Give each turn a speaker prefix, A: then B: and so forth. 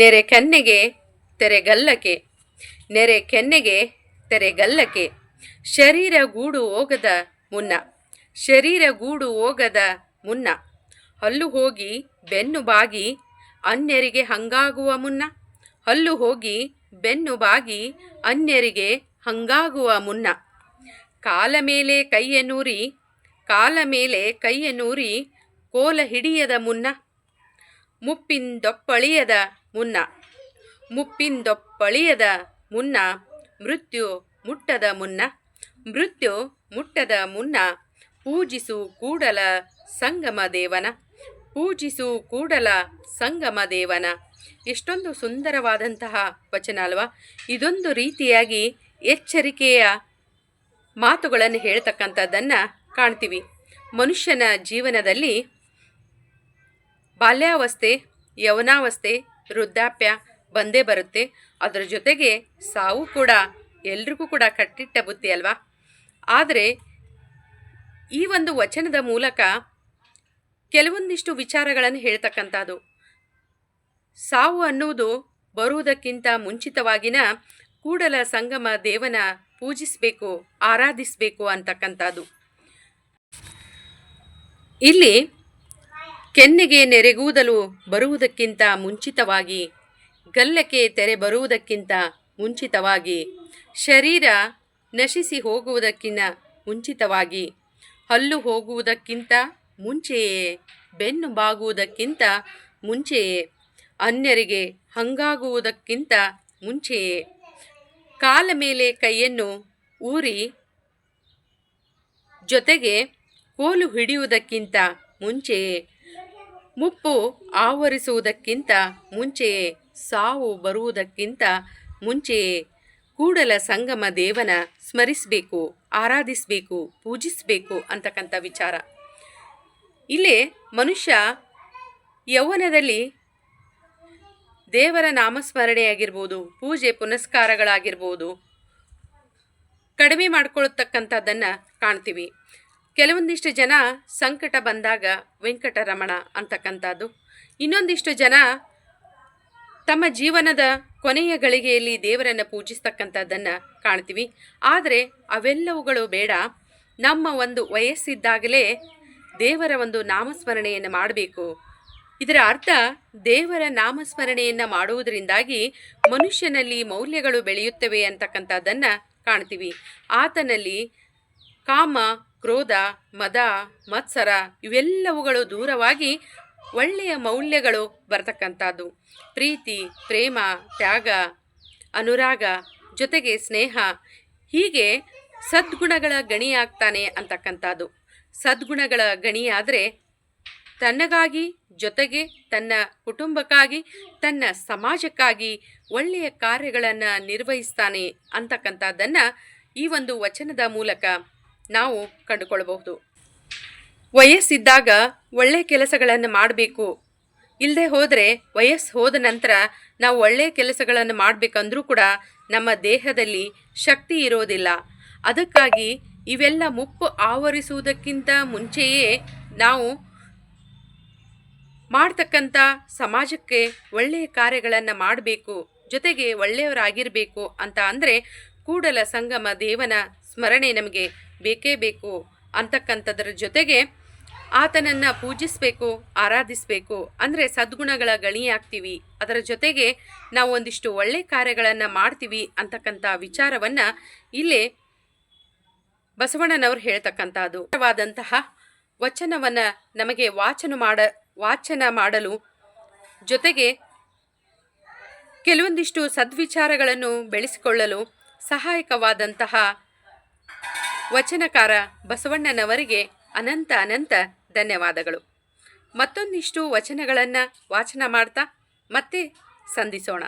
A: ನೆರೆ ಕೆನ್ನೆಗೆ ತೆರೆಗಲ್ಲಕೆ ನೆರೆ ಕೆನ್ನೆಗೆ ತೆರೆಗಲ್ಲಕೆ ಶರೀರ ಗೂಡು ಹೋಗದ ಮುನ್ನ, ಶರೀರ ಗೂಡು ಹೋಗದ ಮುನ್ನ. ಹಲ್ಲು ಹೋಗಿ ಬೆನ್ನು ಬಾಗಿ ಅನ್ಯರಿಗೆ ಹಂಗಾಗುವ ಮುನ್ನ. ಹಲ್ಲು ಹೋಗಿ ಬೆನ್ನು ಬಾಗಿ ಅನ್ಯರಿಗೆ ಹಂಗಾಗುವ ಮುನ್ನ. ಕಾಲ ಮೇಲೆ ಕೈಯ ನೂರಿ, ಕಾಲ ಮೇಲೆ ಕೈಯ ನೂರಿ, ಕೋಲ ಹಿಡಿಯದ ಮುನ್ನ. ಮುಪ್ಪಿಂದೊಪ್ಪಳಿಯದ ಮುನ್ನ. ಮುಪ್ಪಿಂದೊಪ್ಪಳಿಯದ ಮುನ್ನ ಮೃತ್ಯು ಮುಟ್ಟದ ಮುನ್ನ. ಮೃತ್ಯು ಮುಟ್ಟದ ಮುನ್ನ ಪೂಜಿಸು ಕೂಡಲ ಸಂಗಮ ದೇವನ. ಪೂಜಿಸು ಕೂಡಲ ಸಂಗಮ ದೇವನ. ಎಷ್ಟೊಂದು ಸುಂದರವಾದಂತಹ ವಚನ ಅಲ್ವಾ? ಇದೊಂದು ರೀತಿಯಾಗಿ ಎಚ್ಚರಿಕೆಯ ಮಾತುಗಳನ್ನು ಹೇಳ್ತಕ್ಕಂಥದ್ದನ್ನು ಕಾಣ್ತೀವಿ. ಮನುಷ್ಯನ ಜೀವನದಲ್ಲಿ ಬಾಲ್ಯಾವಸ್ಥೆ ಯವನಾವಸ್ಥೆ ವೃದ್ಧಾಪ್ಯ ಬಂದೇ ಬರುತ್ತೆ. ಅದರ ಜೊತೆಗೆ ಸಾವು ಕೂಡ ಎಲ್ರಿಗೂ ಕೂಡ ಕಟ್ಟಿಟ್ಟ ಬುತ್ತಿ ಅಲ್ವಾ? ಆದರೆ ಈ ಒಂದು ವಚನದ ಮೂಲಕ ಕೆಲವೊಂದಿಷ್ಟು ವಿಚಾರಗಳನ್ನು ಹೇಳ್ತಕ್ಕಂಥದ್ದು. ಸಾವು ಅನ್ನುವುದು ಬರುವುದಕ್ಕಿಂತ ಮುಂಚಿತವಾಗಿನ ಕೂಡಲ ಸಂಗಮ ದೇವನ ಪೂಜಿಸಬೇಕು, ಆರಾಧಿಸಬೇಕು ಅಂತಕ್ಕಂಥದ್ದು. ಇಲ್ಲಿ ಕೆನ್ನೆಗೆ ನೆರೆಗೂದಲು ಬರುವುದಕ್ಕಿಂತ ಮುಂಚಿತವಾಗಿ, ಗಲ್ಲಕ್ಕೆ ತೆರೆ ಬರುವುದಕ್ಕಿಂತ ಮುಂಚಿತವಾಗಿ, ಶರೀರ ನಶಿಸಿ ಹೋಗುವುದಕ್ಕಿಂತ ಮುಂಚಿತವಾಗಿ, ಹಲ್ಲು ಹೋಗುವುದಕ್ಕಿಂತ ಮುಂಚೆಯೇ, ಬೆನ್ನು ಬಾಗುವುದಕ್ಕಿಂತ ಮುಂಚೆಯೇ, ಅನ್ಯರಿಗೆ ಹಂಗಾಗುವುದಕ್ಕಿಂತ ಮುಂಚೆಯೇ, ಕಾಲ ಮೇಲೆ ಕೈಯನ್ನು ಊರಿ ಜೊತೆಗೆ ಕೋಲು ಹಿಡಿಯುವುದಕ್ಕಿಂತ ಮುಂಚೆಯೇ ಮುಪ್ಪು ಆವರಿಸುವುದಕ್ಕಿಂತ ಮುಂಚೆಯೇ ಸಾವು ಬರುವುದಕ್ಕಿಂತ ಮುಂಚೆಯೇ ಕೂಡಲ ಸಂಗಮ ದೇವನ ಸ್ಮರಿಸಬೇಕು, ಆರಾಧಿಸಬೇಕು, ಪೂಜಿಸಬೇಕು ಅಂತಕ್ಕಂಥ ವಿಚಾರ. ಇಲ್ಲಿ ಮನುಷ್ಯ ಯೌವನದಲ್ಲಿ ದೇವರ ನಾಮಸ್ಮರಣೆಯಾಗಿರ್ಬೋದು, ಪೂಜೆ ಪುನಸ್ಕಾರಗಳಾಗಿರ್ಬೋದು ಕಡಿಮೆ ಮಾಡ್ಕೊಳ್ತಕ್ಕಂಥದ್ದನ್ನು ಕಾಣ್ತೀವಿ. ಕೆಲವೊಂದಿಷ್ಟು ಜನ ಸಂಕಟ ಬಂದಾಗ ವೆಂಕಟರಮಣ ಅಂತಕ್ಕಂಥದ್ದು. ಇನ್ನೊಂದಿಷ್ಟು ಜನ ತಮ್ಮ ಜೀವನದ ಕೊನೆಯ ಗಳಿಗೆಯಲ್ಲಿ ದೇವರನ್ನು ಪೂಜಿಸ್ತಕ್ಕಂಥದ್ದನ್ನು ಕಾಣ್ತೀವಿ. ಆದರೆ ಅವೆಲ್ಲವುಗಳು ಬೇಡ. ನಮ್ಮ ಒಂದು ವಯಸ್ಸಿದ್ದಾಗಲೇ ದೇವರ ಒಂದು ನಾಮಸ್ಮರಣೆಯನ್ನು ಮಾಡಬೇಕು. ಇದರ ಅರ್ಥ ದೇವರ ನಾಮಸ್ಮರಣೆಯನ್ನು ಮಾಡುವುದರಿಂದಾಗಿ ಮನುಷ್ಯನಲ್ಲಿ ಮೌಲ್ಯಗಳು ಬೆಳೆಯುತ್ತವೆ ಅಂತಕ್ಕಂಥದ್ದನ್ನು ಕಾಣ್ತೀವಿ. ಆತನಲ್ಲಿ ಕಾಮ, ಕ್ರೋಧ, ಮದ, ಮತ್ಸರ ಇವೆಲ್ಲವುಗಳು ದೂರವಾಗಿ ಒಳ್ಳೆಯ ಮೌಲ್ಯಗಳು ಬರತಕ್ಕಂಥದ್ದು. ಪ್ರೀತಿ, ಪ್ರೇಮ, ತ್ಯಾಗ, ಅನುರಾಗ, ಜೊತೆಗೆ ಸ್ನೇಹ, ಹೀಗೆ ಸದ್ಗುಣಗಳ ಗಣಿಯಾಗ್ತಾನೆ ಅಂತಕ್ಕಂಥದ್ದು. ಸದ್ಗುಣಗಳ ಗಣಿಯಾದರೆ ತನ್ನಗಾಗಿ, ಜೊತೆಗೆ ತನ್ನ ಕುಟುಂಬಕ್ಕಾಗಿ, ತನ್ನ ಸಮಾಜಕ್ಕಾಗಿ ಒಳ್ಳೆಯ ಕಾರ್ಯಗಳನ್ನು ನಿರ್ವಹಿಸ್ತಾನೆ ಅಂತಕ್ಕಂಥದ್ದನ್ನು ಈ ಒಂದು ವಚನದ ಮೂಲಕ ನಾವು ಕಂಡುಕೊಳ್ಳಬಹುದು. ವಯಸ್ಸಿದ್ದಾಗ ಒಳ್ಳೆಯ ಕೆಲಸಗಳನ್ನು ಮಾಡಬೇಕು. ಇಲ್ಲದೆ ಹೋದರೆ ವಯಸ್ಸು ಹೋದ ನಂತರ ನಾವು ಒಳ್ಳೆಯ ಕೆಲಸಗಳನ್ನು ಮಾಡಬೇಕಂದ್ರೂ ಕೂಡ ನಮ್ಮ ದೇಹದಲ್ಲಿ ಶಕ್ತಿ ಇರೋದಿಲ್ಲ. ಅದಕ್ಕಾಗಿ ಇವೆಲ್ಲ ಮುಪ್ಪು ಆವರಿಸುವುದಕ್ಕಿಂತ ಮುಂಚೆಯೇ ನಾವು ಮಾಡ್ತಕ್ಕಂಥ ಸಮಾಜಕ್ಕೆ ಒಳ್ಳೆಯ ಕಾರ್ಯಗಳನ್ನು ಮಾಡಬೇಕು, ಜೊತೆಗೆ ಒಳ್ಳೆಯವರಾಗಿರಬೇಕು ಅಂತ ಅಂದರೆ ಕೂಡಲ ಸಂಗಮ ದೇವನ ಸ್ಮರಣೆ ನಮಗೆ ಬೇಕೇ ಬೇಕು ಅಂತಕ್ಕಂಥದ್ರ ಜೊತೆಗೆ ಆತನನ್ನು ಪೂಜಿಸಬೇಕು, ಆರಾಧಿಸಬೇಕು, ಅಂದರೆ ಸದ್ಗುಣಗಳ ಗಣಿಯಾಗ್ತೀವಿ. ಅದರ ಜೊತೆಗೆ ನಾವು ಒಂದಿಷ್ಟು ಒಳ್ಳೆ ಕಾರ್ಯಗಳನ್ನು ಮಾಡ್ತೀವಿ ಅಂತಕ್ಕಂಥ ವಿಚಾರವನ್ನು ಇಲ್ಲಿ ಬಸವಣ್ಣನವರು ಹೇಳ್ತಕ್ಕಂಥದ್ದು. ವಾದಂತಹ ವಚನವನ್ನು ನಮಗೆ ವಾಚನ ಮಾಡ, ವಾಚನ ಮಾಡಲು ಜೊತೆಗೆ ಕೆಲವೊಂದಿಷ್ಟು ಸದ್ವಿಚಾರಗಳನ್ನು ಬೆಳೆಸಿಕೊಳ್ಳಲು ಸಹಾಯಕವಾದಂತಹ ವಚನಕಾರ ಬಸವಣ್ಣನವರಿಗೆ ಅನಂತ ಅನಂತ ಧನ್ಯವಾದಗಳು. ಮತ್ತೊಂದಿಷ್ಟು ವಚನಗಳನ್ನು ವಾಚನ ಮಾಡ್ತಾ ಮತ್ತೆ ಸಂಧಿಸೋಣ.